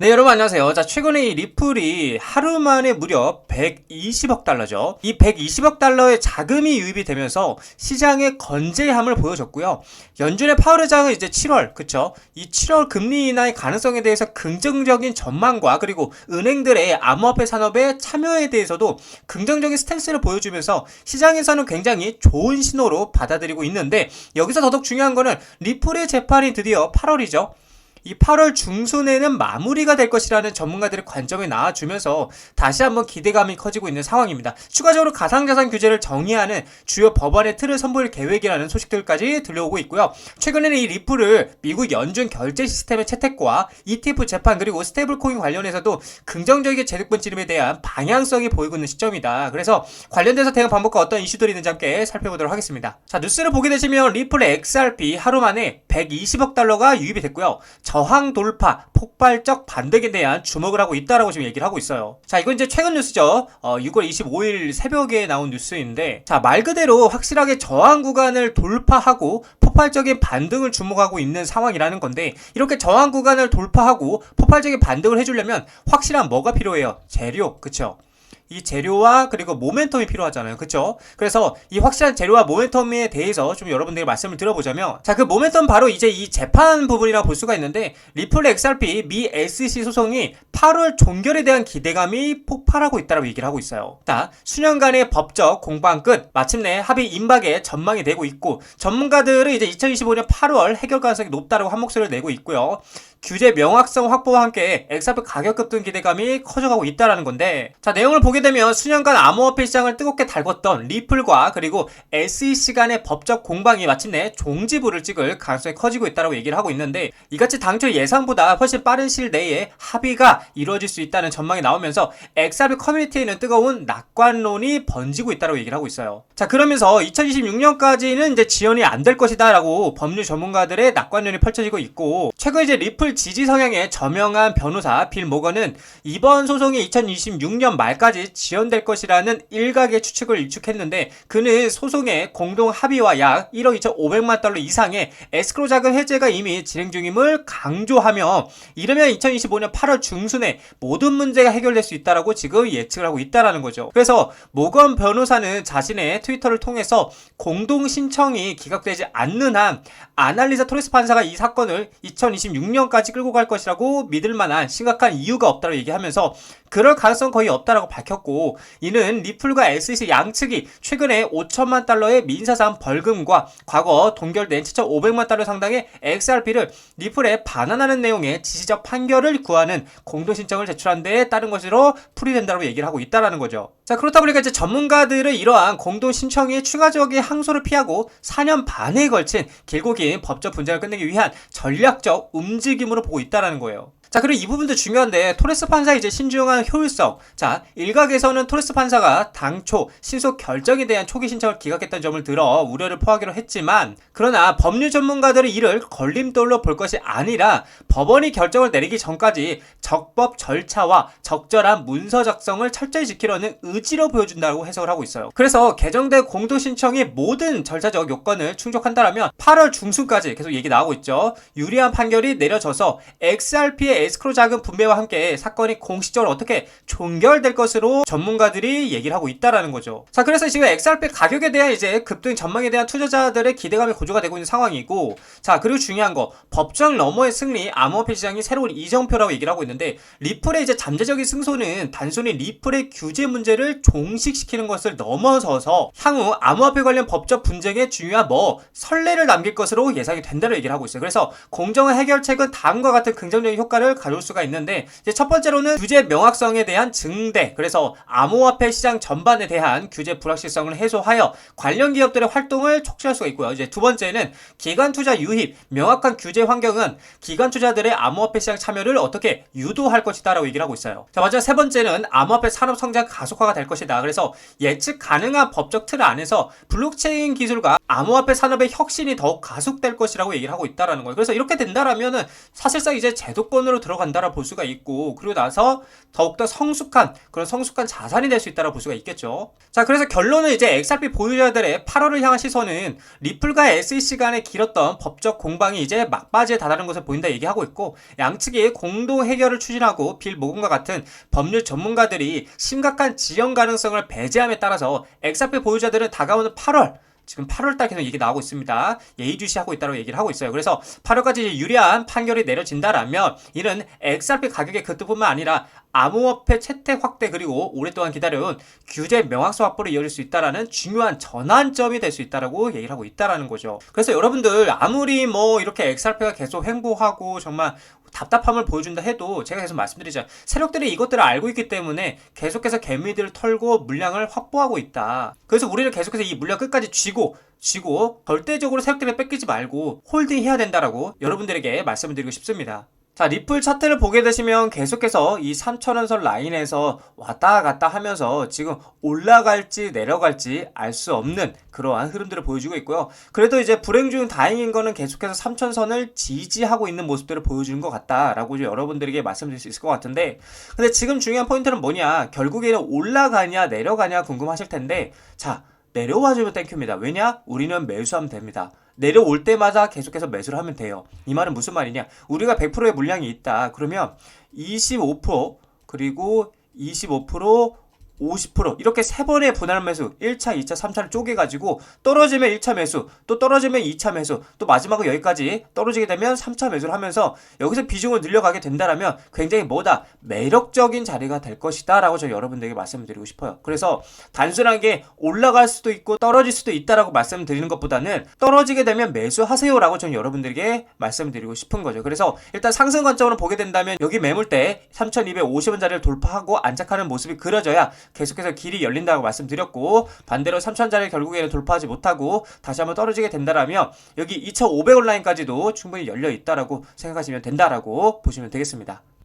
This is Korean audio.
네, 여러분 안녕하세요. 자, 최근에 이 리플이 하루 만에 무려 120억 달러죠. 이 120억 달러의 자금이 유입이 되면서 시장의 건재함을 보여줬고요. 연준의 파월 의장은 이제 7월, 그쵸? 이 7월 금리 인하의 가능성에 대해서 긍정적인 전망과 그리고 은행들의 암호화폐 산업의 참여에 대해서도 긍정적인 스탠스를 보여주면서 시장에서는 굉장히 좋은 신호로 받아들이고 있는데 여기서 더더욱 중요한 거는 리플의 재판이 드디어 8월이죠. 이 8월 중순에는 마무리가 될 것이라는 전문가들의 관점이 나와주면서 다시 한번 기대감이 커지고 있는 상황입니다. 추가적으로 가상자산 규제를 정의하는 주요 법안의 틀을 선보일 계획이라는 소식들까지 들려오고 있고요. 최근에는 이 리플을 미국 연준 결제 시스템의 채택과 ETF 재판 그리고 스테이블코인 관련해서도 긍정적인 제득분 지름에 대한 방향성이 보이고 있는 시점이다. 그래서 관련돼서 대응 방법과 어떤 이슈들이 있는지 함께 살펴보도록 하겠습니다. 자 뉴스를 보게 되시면 리플의 XRP 하루 만에 120억 달러가 유입이 됐고요. 저항 돌파, 폭발적 반등에 대한 주목을 하고 있다라고 지금 얘기를 하고 있어요. 자, 이건 이제 최근 뉴스죠. 어, 6월 25일 새벽에 나온 뉴스인데, 자, 말 그대로 확실하게 저항 구간을 돌파하고 폭발적인 반등을 주목하고 있는 상황이라는 건데, 이렇게 저항 구간을 돌파하고 폭발적인 반등을 해주려면 확실한 뭐가 필요해요? 재료, 그쵸? 이 재료와 그리고 모멘텀이 필요하잖아요. 그쵸? 그래서 이 확실한 재료와 모멘텀에 대해서 좀 여러분들에게 말씀을 드려보자면 자, 그 모멘텀 바로 이제 이 재판 부분이라고 볼 수가 있는데 리플 XRP 미 SEC 소송이 8월 종결에 대한 기대감이 폭발하고 있다고 얘기를 하고 있어요. 자, 수년간의 법적 공방 끝 마침내 합의 임박에 전망이 되고 있고 전문가들은 이제 2025년 8월 해결 가능성이 높다고 한 목소리를 내고 있고요. 규제 명확성 확보와 함께 XRP 가격 급 등 기대감이 커져가고 있다라는 건데 자 내용을 보게 되면 수년간 암호화폐 시장을 뜨겁게 달궜던 리플과 그리고 SEC 간의 법적 공방이 마침내 종지부를 찍을 가능성이 커지고 있다고 얘기를 하고 있는데 이같이 당초 예상보다 훨씬 빠른 시일 내에 합의가 이루어질 수 있다는 전망이 나오면서 XRP 커뮤니티에는 뜨거운 낙관론이 번지고 있다고 얘기를 하고 있어요. 자 그러면서 2026년까지는 이제 지연이 안 될 것이다라고 법률 전문가들의 낙관론이 펼쳐지고 있고 최근 이제 리플 지지 성향의 저명한 변호사 빌 모건은 이번 소송이 2026년 말까지 지연될 것이라는 일각의 추측을 일축했는데 그는 소송의 공동 합의와 약 1억 2,500만 달러 이상의 에스크로 자금 해제가 이미 진행 중임을 강조하며 이르면 2025년 8월 중순에 모든 문제가 해결될 수 있다라고 지금 예측을 하고 있다라는 거죠. 그래서 모건 변호사는 자신의 트위터를 통해서 공동 신청이 기각되지 않는 한 아날리자 토레스 판사가 이 사건을 2026년까지 끌고 갈 것이라고 믿을 만한 심각한 이유가 없다고 얘기하면서 그럴 가능성 거의 없다라고 밝혔고 이는 리플과 SEC 양측이 최근에 5천만 달러의 민사상 벌금과 과거 동결된 7,500만 달러 상당의 XRP를 리플에 반환하는 내용의 지시적 판결을 구하는 공동 신청을 제출한 데에 따른 것으로 풀이된다고 얘기를 하고 있다라는 거죠. 자 그렇다 보니까 이제 전문가들은 이러한 공동 신청의 추가적인 항소를 피하고 4년 반에 걸친 길고 긴 법적 분쟁을 끝내기 위한 전략적 움직임으로 보고 있다라는 거예요. 자, 그리고 이 부분도 중요한데, 토레스 판사 이제 신중한 효율성. 자, 일각에서는 토레스 판사가 당초 신속 결정에 대한 초기 신청을 기각했다는 점을 들어 우려를 포하기로 했지만, 그러나 법률 전문가들은 이를 걸림돌로 볼 것이 아니라 법원이 결정을 내리기 전까지 적법 절차와 적절한 문서 작성을 철저히 지키려는 의지로 보여준다고 해석을 하고 있어요. 그래서 개정된 공동 신청이 모든 절차적 요건을 충족한다라면 8월 중순까지 계속 얘기 나오고 있죠. 유리한 판결이 내려져서 XRP 의 에스크로 자금 분배와 함께 사건이 공식적으로 어떻게 종결될 것으로 전문가들이 얘기를 하고 있다라는 거죠. 자, 그래서 지금 XRP 가격에 대한 이제 급등 전망에 대한 투자자들의 기대감이 고조가 되고 있는 상황이고, 자, 그리고 중요한 거, 법정 너머의 승리, 암호화폐 시장이 새로운 이정표라고 얘기를 하고 있는데, 리플의 이제 잠재적인 승소는 단순히 리플의 규제 문제를 종식시키는 것을 넘어서서 향후 암호화폐 관련 법적 분쟁에 중요한 뭐 선례를 남길 것으로 예상이 된다고 얘기를 하고 있어요. 그래서 공정한 해결책은 다음과 같은 긍정적인 효과를 가져올 수가 있는데 첫 번째로는 규제 명확성에 대한 증대 그래서 암호화폐 시장 전반에 대한 규제 불확실성을 해소하여 관련 기업들의 활동을 촉진할 수가 있고요. 이제 두 번째는 기관 투자 유입 명확한 규제 환경은 기관 투자들의 암호화폐 시장 참여를 어떻게 유도할 것이다라고 얘기를 하고 있어요. 자 마지막 세 번째는 암호화폐 산업 성장 가속화가 될 것이다. 그래서 예측 가능한 법적 틀 안에서 블록체인 기술과 암호화폐 산업의 혁신이 더욱 가속될 것이라고 얘기를 하고 있다라는 거예요. 그래서 이렇게 된다라면은 사실상 이제 제도권으로 그대로 들어간다라 볼 수가 있고 그리고 나서 더욱더 성숙한 그런 성숙한 자산이 될 수 있다라 볼 수가 있겠죠. 자, 그래서 결론은 이제 XRP 보유자들의 8월을 향한 시선은 리플과 SEC 간의 길었던 법적 공방이 이제 막바지에 다다른 것을 보인다 얘기하고 있고 양측이 공동 해결을 추진하고 빌 모건과 같은 법률 전문가들이 심각한 지연 가능성을 배제함에 따라서 XRP 보유자들은 다가오는 8월 지금 8월달 계속 얘기 나오고 있습니다. 예의주시하고 있다고 얘기를 하고 있어요. 그래서 8월까지 유리한 판결이 내려진다라면 이는 XRP 가격의 급등뿐만 아니라 암호화폐 채택 확대 그리고 오랫동안 기다려온 규제 명확성 확보로 이어질 수 있다라는 중요한 전환점이 될 수 있다라고 얘기를 하고 있다라는 거죠. 그래서 여러분들 아무리 뭐 이렇게 XRP가 계속 횡보하고 정말 답답함을 보여준다 해도 제가 계속 말씀드리죠. 세력들이 이것들을 알고 있기 때문에 계속해서 개미들을 털고 물량을 확보하고 있다. 그래서 우리는 계속해서 이 물량 끝까지 쥐고 쥐고 절대적으로 세력들을 뺏기지 말고 홀딩해야 된다라고 여러분들에게 말씀을 드리고 싶습니다. 자, 리플 차트를 보게 되시면 계속해서 이 3천원선 라인에서 왔다 갔다 하면서 지금 올라갈지 내려갈지 알 수 없는 그러한 흐름들을 보여주고 있고요. 그래도 이제 불행 중 다행인 거는 계속해서 3천선을 지지하고 있는 모습들을 보여주는 것 같다라고 여러분들에게 말씀드릴 수 있을 것 같은데 근데 지금 중요한 포인트는 뭐냐? 결국에는 올라가냐 내려가냐 궁금하실 텐데 자, 내려와 주면 땡큐입니다. 왜냐? 우리는 매수하면 됩니다. 내려올 때마다 계속해서 매수를 하면 돼요. 이 말은 무슨 말이냐? 우리가 100%의 물량이 있다. 그러면 25% 그리고 25% 50% 이렇게 세 번의 분할 매수 1차, 2차, 3차를 쪼개 가지고 떨어지면 1차 매수 또 떨어지면 2차 매수 또 마지막으로 여기까지 떨어지게 되면 3차 매수를 하면서 여기서 비중을 늘려가게 된다라면 굉장히 뭐다? 매력적인 자리가 될 것이다 라고 저 여러분들에게 말씀을 드리고 싶어요. 그래서 단순하게 올라갈 수도 있고 떨어질 수도 있다라고 말씀드리는 것보다는 떨어지게 되면 매수하세요 라고 저는 여러분들에게 말씀드리고 싶은 거죠. 그래서 일단 상승 관점으로 보게 된다면 여기 매물대 3250원 자리를 돌파하고 안착하는 모습이 그려져야 계속해서 길이 열린다고 말씀드렸고 반대로 3000자리 결국에는 돌파하지 못하고 다시 한번 떨어지게 된다라면 여기 2500원 라인까지도 충분히 열려 있다라고 생각하시면 된다라고 보시면 되겠습니다.